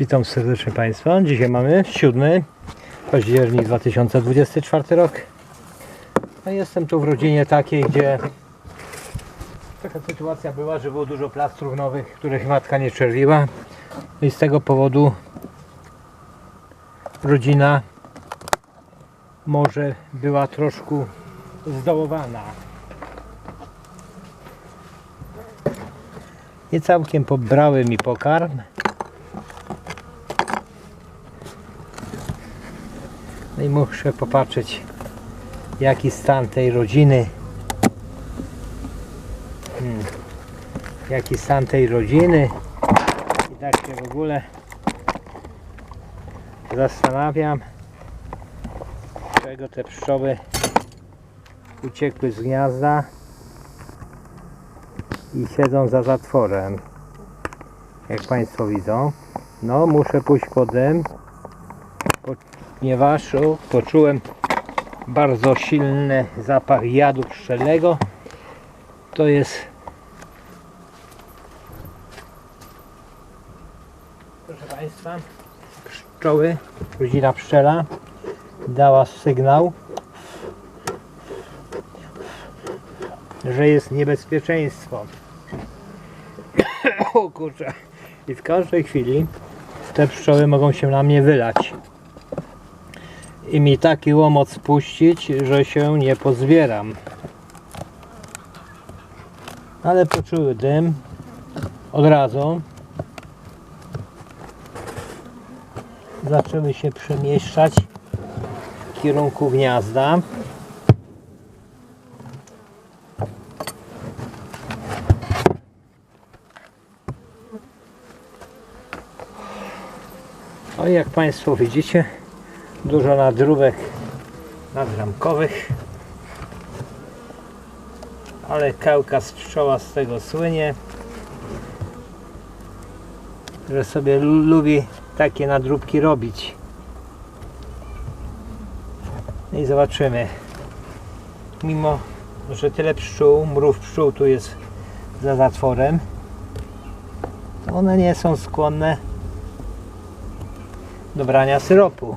Witam serdecznie Państwa. Dzisiaj mamy 7 październik 2024 rok. A jestem tu w rodzinie takiej, gdzie taka sytuacja była, że było dużo plastrów nowych, których matka nie czerwiła. No I z tego powodu rodzina może była troszkę zdołowana. Nie całkiem pobrały mi pokarm. No i muszę popatrzeć jaki stan tej rodziny. Hmm. Jaki stan tej rodziny. I tak się w ogóle zastanawiam, czego te pszczoły uciekły z gniazda i siedzą za zatworem. Jak Państwo widzą. No, muszę pójść potem, ponieważ poczułem bardzo silny zapach jadu pszczelego. To jest proszę Państwa pszczoły, rodzina pszczela dała sygnał, że jest niebezpieczeństwo. o kurczę. I w każdej chwili te pszczoły mogą się na mnie wylać i mi taki łomot spuścić, że się nie pozbieram. Ale poczuły dym od razu. Zaczęły się przemieszczać w kierunku gniazda. I jak Państwo widzicie, dużo nadróbek nadramkowych. Ale kałka z pszczoła z tego słynie że sobie lu- lubi takie nadróbki robić. No i zobaczymy. Mimo że tyle pszczół, mrów pszczół tu jest za zatworem to one nie są skłonne do brania syropu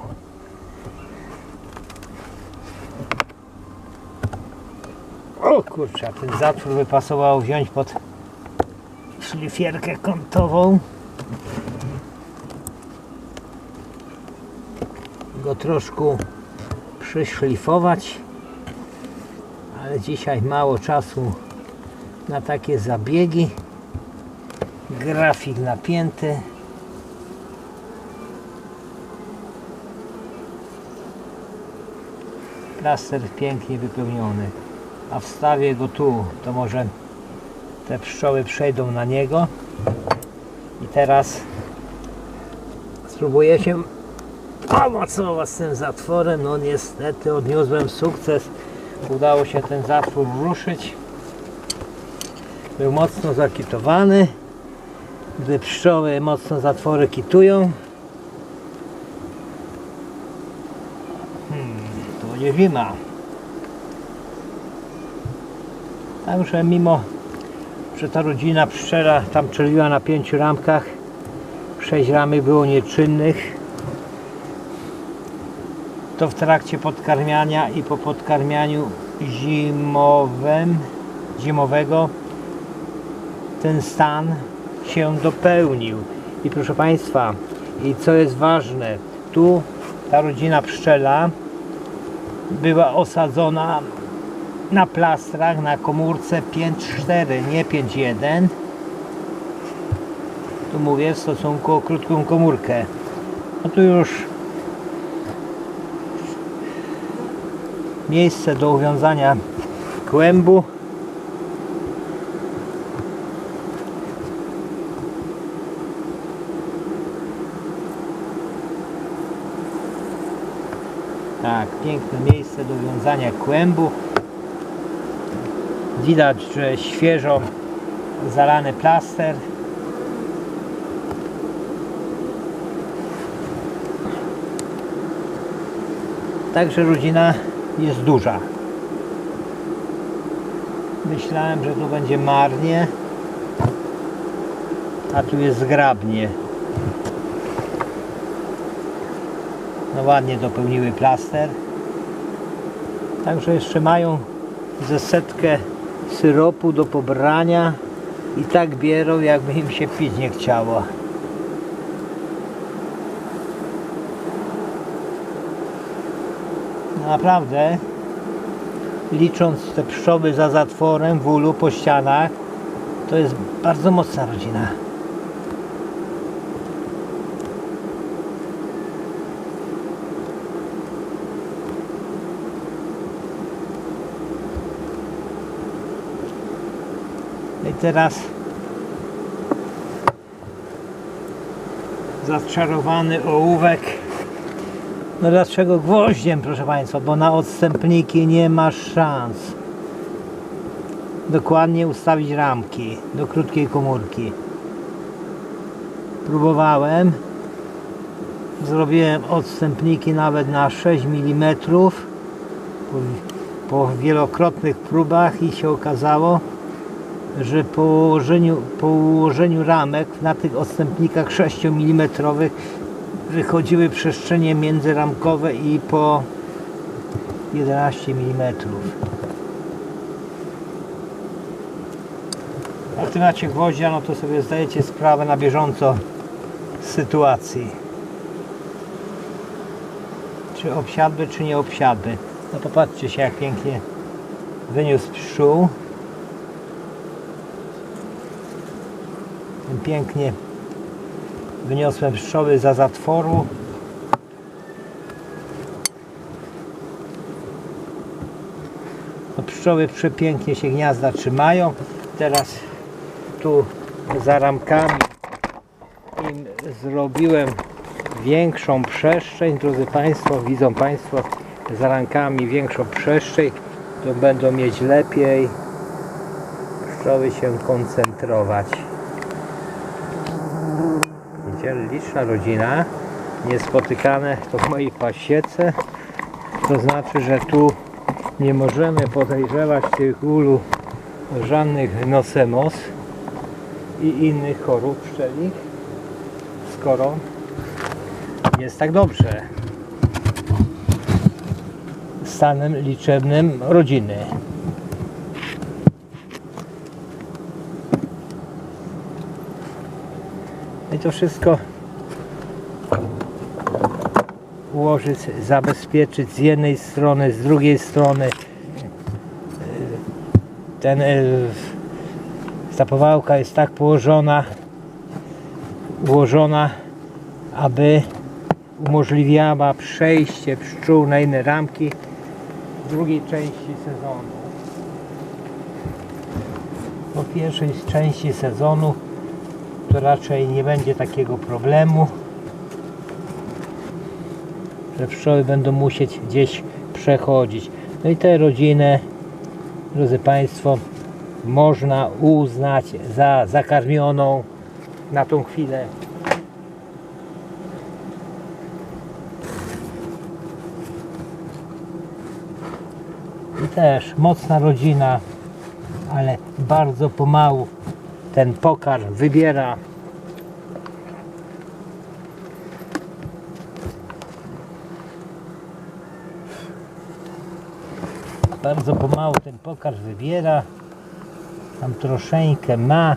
O kurczę, a ten zatwór by pasowało wziąć pod szlifierkę kątową. Go troszkę przyszlifować. Ale dzisiaj mało czasu na takie zabiegi. Grafik napięty. Plaster pięknie wypełniony a wstawię go tu, to może te pszczoły przejdą na niego. I teraz spróbuję się pomocować z tym zatworem. No niestety odniosłem sukces. Udało się ten zatwór ruszyć. Był mocno zakitowany. Gdy pszczoły mocno zatwory kitują. Hmm, to będzie zima Także mimo, że ta rodzina pszczela tam czeliła na pięciu ramkach, sześć ramek było nieczynnych, to w trakcie podkarmiania i po podkarmianiu zimowym, zimowego ten stan się dopełnił. I proszę Państwa, i co jest ważne, tu ta rodzina pszczela była osadzona na plastrach na komórce 5.4, nie 5.1 tu mówię w stosunku o krótką komórkę. No tu już miejsce do uwiązania kłębu. Tak, piękne miejsce do wiązania kłębu Widać, że świeżo zalany plaster. Także rodzina jest duża. Myślałem, że tu będzie marnie, a tu jest zgrabnie. No ładnie dopełniły plaster. Także jeszcze mają ze setkę syropu do pobrania i tak bierą jakby im się pić nie chciało. Naprawdę licząc te pszczoły za zatworem w ulu po ścianach to jest bardzo mocna rodzina. I teraz zaczarowany ołówek. No dlaczego gwoździem, proszę Państwa? Bo na odstępniki nie ma szans. Dokładnie ustawić ramki do krótkiej komórki. Próbowałem. Zrobiłem odstępniki nawet na 6 mm po, po wielokrotnych próbach i się okazało, że po ułożeniu, po ułożeniu ramek na tych odstępnikach 6 mm wychodziły przestrzenie międzyramkowe i po 11 mm. A w macie gwoździa, no to sobie zdajecie sprawę na bieżąco z sytuacji. Czy obsiadły, czy nie obsiadły. No popatrzcie się jak pięknie wyniósł pszczół. Pięknie wyniosłem pszczoły za zatworu. No, pszczoły przepięknie się gniazda trzymają. Teraz tu za ramkami im zrobiłem większą przestrzeń. Drodzy Państwo, widzą Państwo za ramkami większą przestrzeń. To będą mieć lepiej pszczoły się koncentrować. Liczna rodzina, niespotykane to w mojej pasiece. To znaczy, że tu nie możemy podejrzewać tych ulu żadnych nosemos i innych chorób pszczelich, skoro jest tak dobrze stanem liczebnym rodziny. I to wszystko ułożyć, zabezpieczyć z jednej strony, z drugiej strony. Ten, y, ta powałka jest tak położona, ułożona, aby umożliwiała przejście pszczół na inne ramki w drugiej części sezonu. Po pierwszej części sezonu to raczej nie będzie takiego problemu, że pszczoły będą musieć gdzieś przechodzić. No i tę rodzinę, drodzy Państwo, można uznać za zakarmioną na tą chwilę. I też mocna rodzina, ale bardzo pomału ten pokarm wybiera. Bardzo pomału ten pokarm wybiera. Tam troszeczkę ma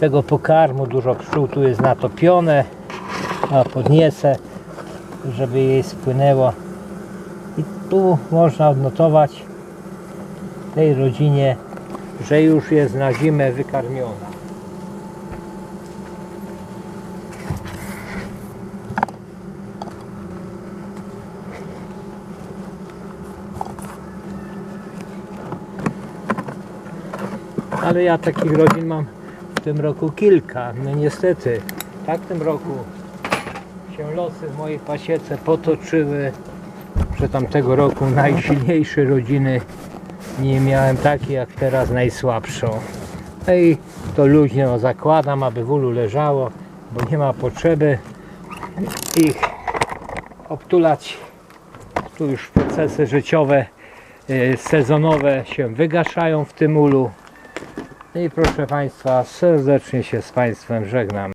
tego pokarmu, dużo pszczół tu jest natopione, a podniesę, żeby jej spłynęło. I tu można odnotować tej rodzinie że już jest na zimę wykarmiona. Ale ja takich rodzin mam w tym roku kilka. No niestety, tak w tym roku się losy w mojej pasiece potoczyły, że tamtego roku najsilniejsze rodziny nie miałem takiej jak teraz najsłabszą. No i to luźno zakładam, aby w ulu leżało, bo nie ma potrzeby ich obtulać. Tu już procesy życiowe, y, sezonowe się wygaszają w tym ulu. No i proszę Państwa, serdecznie się z Państwem żegnam.